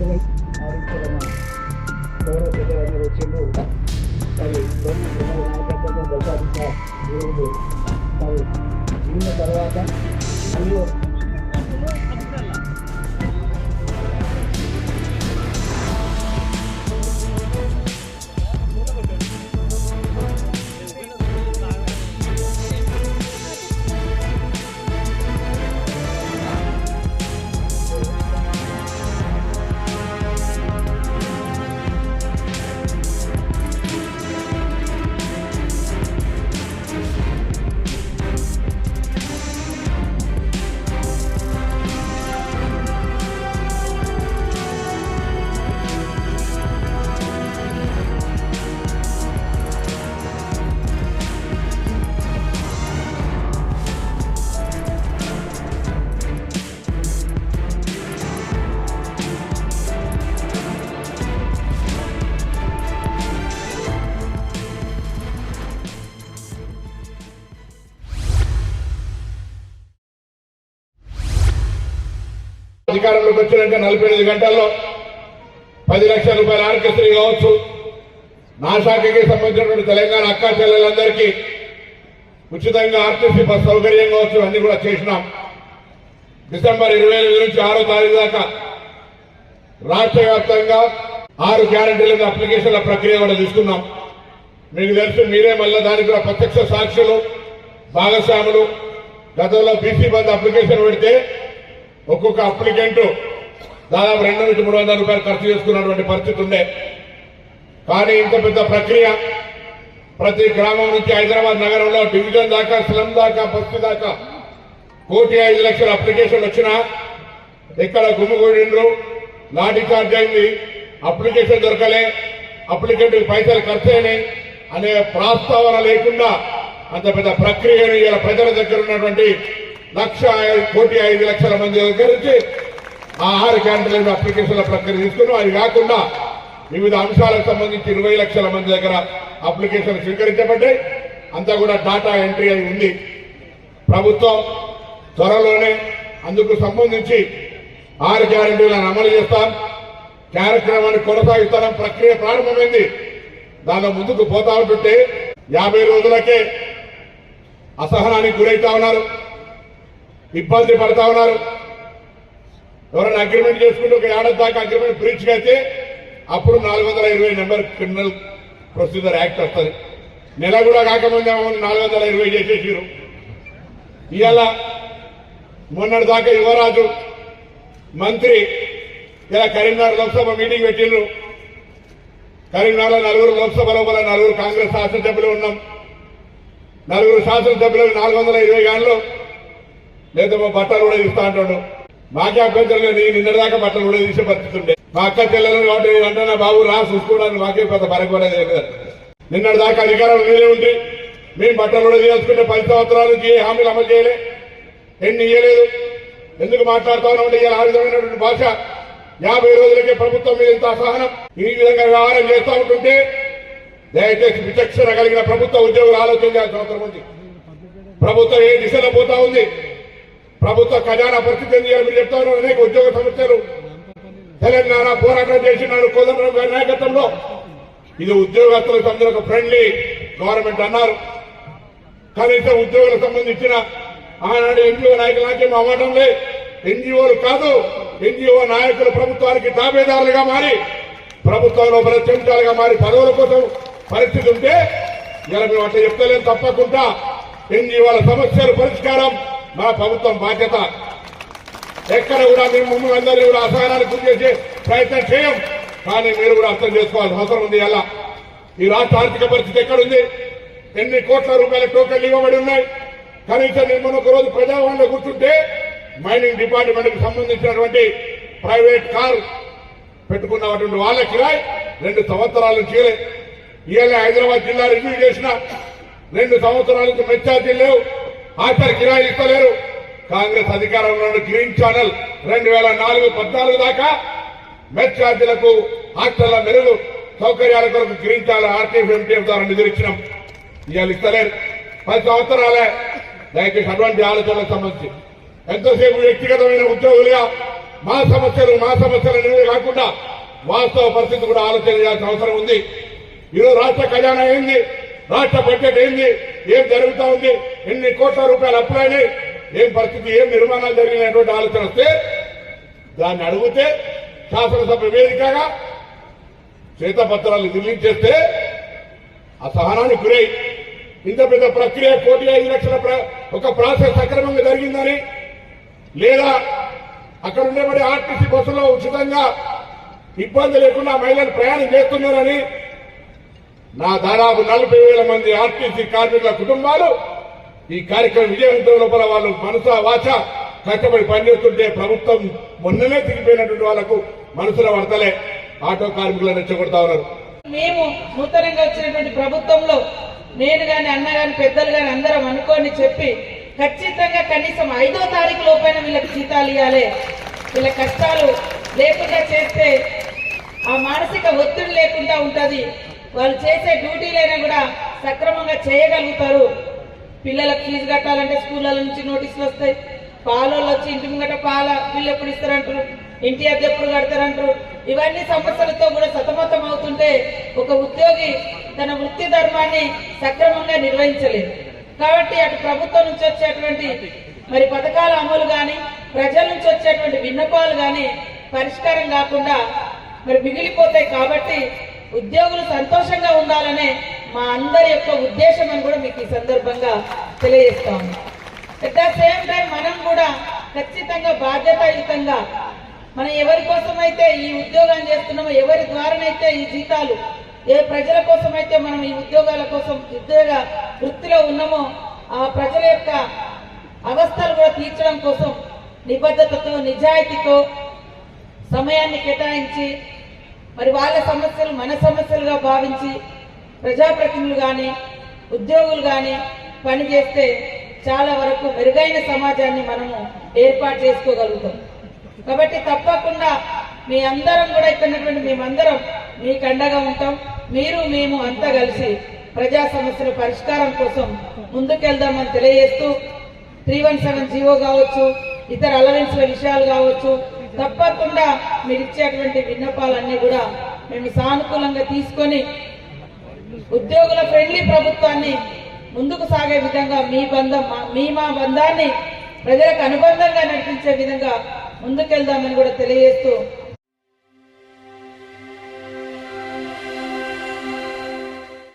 ఆంధ్రప్రదేశ్ ఆవిష్కరణ గౌరవ ప్రజలందరూ వచ్చిండ్రు. మరి నాయకత్వంలో ప్రసాదించిన ఈరోజు మరి దీని తర్వాత మళ్ళీ అధికారంలోకి వచ్చినాక నలభై ఎనిమిది గంటల్లో పది లక్షల రూపాయల ఆర్కెస్ట్రీ కావచ్చు. నా శాఖకి సంబంధించినటువంటి తెలంగాణ అక్క చెల్లెలందరికీ ఉచితంగా ఆర్టీసీ బస్ సౌకర్యం కావచ్చు అన్ని కూడా చేసినాం. డిసెంబర్ ఇరవై ఎనిమిది నుంచి ఆరో తారీఖు దాకా రాష్ట్ర వ్యాప్తంగా ఆరు గ్యారంటీల అప్లికేషన్ల ప్రక్రియ కూడా తీసుకున్నాం. మీకు తెలుసు మీరే మళ్ళీ దానికి కూడా ప్రత్యక్ష సాక్షులు భాగస్వాములు గతంలో బీసీ బంద్ అప్లికేషన్ పెడితే ఒక్కొక్క అప్లికెంట్ దాదాపు రెండు నుంచి మూడు వందల రూపాయలు ఖర్చు చేసుకున్నటువంటి పరిస్థితి ఉండే. కానీ ఇంత పెద్ద ప్రక్రియ ప్రతి గ్రామం నుంచి హైదరాబాద్ నగరంలో డివిజన్ దాకా స్లమ్ దాకా బస్సు దాకా కోటి ఐదు లక్షల అప్లికేషన్ వచ్చినా ఇక్కడ గుమ్మిగూడిండ్రు లాఠీ చార్జ్ అయింది అప్లికేషన్ దొరకలే అప్లికెంట్ పైసలు ఖర్చు అయినాయి అనే ప్రస్తావన లేకుండా అంత పెద్ద ప్రక్రియను ఇలా ప్రజల దగ్గర ఉన్నటువంటి లక్ష కోటి ఐదు లక్షల మంది దగ్గర నుంచి ఆ ఆరు అప్లికేషన్ల ప్రక్రియ తీసుకున్నాం అది కాకుండా వివిధ అంశాలకు సంబంధించి ఇరవై లక్షల మంది దగ్గర అప్లికేషన్ స్వీకరించబడ్డాయి. అంతా కూడా డాటా ఎంట్రీ అయి ఉంది. ప్రభుత్వం త్వరలోనే అందుకు సంబంధించి ఆరు గ్యారంటీలను అమలు చేస్తాం. కార్యక్రమాన్ని కొనసాగిస్తాం ప్రక్రియ ప్రారంభమైంది. దానిలో ముందుకు పోతా ఉంటుంటే యాభై రోజులకే అసహనానికి గురైతా ఉన్నారు. ఇబ్బంది పడతా ఉన్నారు. ఎవరైనా అగ్రిమెంట్ చేసుకుంటే ఒక ఏడాది దాకా అగ్రిమెంట్ బ్రీచ్ అయితే అప్పుడు నాలుగు వందల ఇరవై నెంబర్ క్రిమినల్ ప్రొసీజర్ యాక్ట్ వస్తుంది. నెల కూడా కాకముందే నాలుగు వందల ఇరవై చేసేసారు ఇవాళ మొన్నటి దాకా యువరాజు మంత్రి ఇలా కరీంనగర్ లోక్సభ మీటింగ్ పెట్టిండ్రు కరీంనగర్లో నలుగురు లోక్సభ లోపల నలుగురు కాంగ్రెస్ శాసనసభ్యులు ఉన్నాం. నలుగురు శాసనసభ్యులు నాలుగు వందల ఇరవై గాన్లు లేదా మా బట్టలు కూడా తీస్తా అంటాడు. మాకే అభ్యంతరం లేదు నేను నిన్నటిదాకా బట్టలు కూడా తీసే పరిస్థితి ఉండే మా అక్క చెల్లెలను కాబట్టి అంటున్నా బాబు రా చూసుకోవడానికి మాకే పెద్ద పరగలేదు నిన్నటి దాకా అధికారం మీరే ఉంటే మేము బట్టలు కూడా తీసుకుంటే పది సంవత్సరాలు ఏ హామీలు అమలు చేయలే. ఎన్ని ఇయ్యలేదు. ఎందుకు మాట్లాడుతా ఉన్నామంటే ఇలా ఆ విధమైనటువంటి భాష. యాభై రోజులకే ప్రభుత్వం మీద ఇంత అసహనం. ఈ విధంగా వ్యవహారం చేస్తూ ఉంటుంటే దయచేసి విచక్షణ కలిగిన ప్రభుత్వ ఉద్యోగులు ఆలోచించాల్సిన అవసరం ఉంది. ప్రభుత్వం ఏ దిశలో పోతా ఉంది? ప్రభుత్వ ఖజానా పరిస్థితి ఏంది చెప్తారు. మీరు అనేక ఉద్యోగ సమస్యలు తెలంగాణ పోరాటం చేసినారు. కోదండరావు గారి నాయకత్వంలో ఇది ఉద్యోగస్తులకు అందరూ ఒక ఫ్రెండ్లీ గవర్నమెంట్ అన్నారు. కనీసం ఉద్యోగులకు సంబంధించిన ఆనాడు ఎన్జిఓ నాయకుల నాకేం అవ్వడం లే. ఎన్జిఓలు కాదు ఎన్జిఓ నాయకులు ప్రభుత్వానికి తాబేదారులుగా మారి ప్రభుత్వంలో ప్రత్యంతాలుగా మారి పదవుల కోసం పరిస్థితి ఉంటే ఇలా మేము అట్లా చెప్తలేం తప్పకుండా. ఎన్జిఓల సమస్యలు పరిష్కారం మా ప్రభుత్వం బాధ్యత. ఎక్కడ కూడా మేము మమ్మల్ని అందరినీ కూడా అసహనానికి గురి చేసే ప్రయత్నం చేయం. కానీ మీరు కూడా అర్థం చేసుకోవాల్సిన అవసరం ఉంది. ఎలా? ఈ రాష్ట్ర ఆర్థిక పరిస్థితి ఎక్కడుంది? ఎన్ని కోట్ల రూపాయల టోకెన్లు ఇవ్వబడి ఉన్నాయి? కనీసం నేను మొన్న ఒక రోజు ప్రజావాణిలో కూర్చుంటే మైనింగ్ డిపార్ట్మెంట్కు సంబంధించినటువంటి ప్రైవేట్ కార్ పెట్టుకున్నటువంటి వాళ్ళ కిరాయి రెండు సంవత్సరాల నుంచి ఇవ్వలే. ఇవాళ హైదరాబాద్ జిల్లా రివ్యూ చేసిన రెండు సంవత్సరాల నుంచి మెచ్చార్జీలు లేవు. ఆఖరి కిరాయిలు ఇస్తలేరు. కాంగ్రెస్ అధికారంలో గ్రీన్ ఛానల్ రెండు వేల నాలుగు పద్నాలుగు దాకా మెట్ ఛార్జీలకు హాస్టల్ మెరుగు సౌకర్యాల కొరకు గ్రీన్ ఛానల్ ఆర్టీఎఫ్ ఎంటీఎఫ్ ద్వారా నిధులు ఇవాళ ఇస్తలేరు. పది సంవత్సరాలే. దయచేసి అటువంటి ఆలోచనలకు సంబంధించి ఎంతసేపు వ్యక్తిగతమైన ఉద్యోగులుగా మా సమస్యలు మా సమస్యలు అనేవి కాకుండా వాస్తవ పరిస్థితి కూడా ఆలోచన చేయాల్సిన అవసరం ఉంది. ఈరోజు రాష్ట్ర ఖజానా ఏంది? రాష్ట్ర బడ్జెట్ ఏంది? ఏం జరుగుతా ఉంది? ఎన్ని కోట్ల రూపాయలు అప్పులైనాయి? ఏం పరిస్థితి? ఏం నిర్మాణాలు జరిగినటువంటి ఆలోచన వస్తే దాన్ని అడిగితే శాసనసభ వేదికగా శ్వేతపత్రాలు రిలీజ్ చేస్తే ఆ గురై ఇంత పెద్ద ప్రక్రియ కోటి ఐదు లక్షల ప్ర- ఒక ప్రాసెస్ సక్రమంగా జరిగిందని లేదా అక్కడ ఉండేబడి ఆర్టీసీ బస్సులో ఉచితంగా ఇబ్బంది లేకుండా మహిళలు ప్రయాణం చేస్తున్నారని నా దాదాపు నలభై వేల మంది ఆర్టీసీ కార్మికుల కుటుంబాలు ఈ కార్యక్రమం విజయవంతం లోపల వాళ్ళు మనసా వాచ కష్టపడి పనిచేస్తుంటే ప్రభుత్వం మొన్ననే తిరిగిపోయినటువంటి వాళ్ళకు మనసుల పడతలే ఆటో కార్మికులను రెచ్చగొడతా ఉన్నారు. మేము నూతనంగా వచ్చినటువంటి ప్రభుత్వంలో నేను గాని అన్న గాని పెద్దలు గాని అందరం అనుకోని చెప్పి ఖచ్చితంగా కనీసం ఐదో తారీఖు లోపైన వీళ్ళకి జీతాలు ఇవ్వాలి వీళ్ళ కష్టాలు లేకుండా చేస్తే ఆ మానసిక ఒత్తిడి లేకుండా ఉంటది. వాళ్ళు చేసే డ్యూటీలైనా కూడా సక్రమంగా చేయగలుగుతారు. పిల్లలకు ఫీజు కట్టాలంటే స్కూళ్ళ నుంచి నోటీసులు వస్తాయి. పాలలో వచ్చి ఇంటి ముంగట పాల బిల్లు ఎప్పుడు ఇస్తారంటారు? ఇంటి అద్దె ఎప్పుడు కడతారంటారు? ఇవన్నీ సమస్యలతో కూడా సతమతం అవుతుంటే ఒక ఉద్యోగి తన వృత్తి ధర్మాన్ని సక్రమంగా నిర్వహించలేదు. కాబట్టి అటు ప్రభుత్వం నుంచి వచ్చేటువంటి మరి పథకాల అమలు కానీ ప్రజల నుంచి వచ్చేటువంటి విన్నపాలు కానీ పరిష్కారం కాకుండా మరి మిగిలిపోతాయి కాబట్టి ఉద్యోగులు సంతోషంగా ఉండాలనే మా అందరి యొక్క ఉద్దేశం అని కూడా మీకు ఈ సందర్భంగా తెలియజేస్తాము అట్ ద సేమ్ టైం మనం కూడా ఖచ్చితంగా బాధ్యతాయుతంగా మనం ఎవరి కోసమైతే ఈ ఉద్యోగాన్ని చేస్తున్నామో ఎవరి ద్వారానైతే ఈ జీతాలు ఏ ప్రజల కోసమైతే మనం ఈ ఉద్యోగాల కోసం ఉద్యోగ వృత్తిలో ఉన్నామో ఆ ప్రజల యొక్క అవస్థలు కూడా తీర్చడం కోసం నిబద్ధతతో నిజాయితీతో సమయాన్ని కేటాయించి మరి వాళ్ళ సమస్యలు మన సమస్యలుగా భావించి ప్రజాప్రతినిధులు కానీ ఉద్యోగులు కానీ పనిచేస్తే చాలా వరకు మెరుగైన సమాజాన్ని మనము ఏర్పాటు చేసుకోగలుగుతాం. కాబట్టి తప్పకుండా మీ అందరం కూడా ఇక్కడ మేమందరం మీకు అండగా ఉంటాం. మీరు మేము అంతా కలిసి ప్రజా సమస్యల పరిష్కారం కోసం ముందుకెళ్దామని తెలియజేస్తూ త్రీ వన్ సెవెన్ జీవో కావచ్చు ఇతర అలవెన్స్ల విషయాలు కావచ్చు తప్పకుండా మీరు ఇచ్చేటువంటి విన్నపాలన్నీ కూడా మేము సానుకూలంగా తీసుకొని ఉద్యోగుల ఫ్రెండ్లీ ప్రభుత్వాన్ని ముందుకు సాగే విధంగా మీ బంధం మా- మీ మా బంధాన్ని ప్రజలకు అనుబంధంగా నడిపించే విధంగా ముందుకెళ్దామని కూడా తెలియజేస్తూ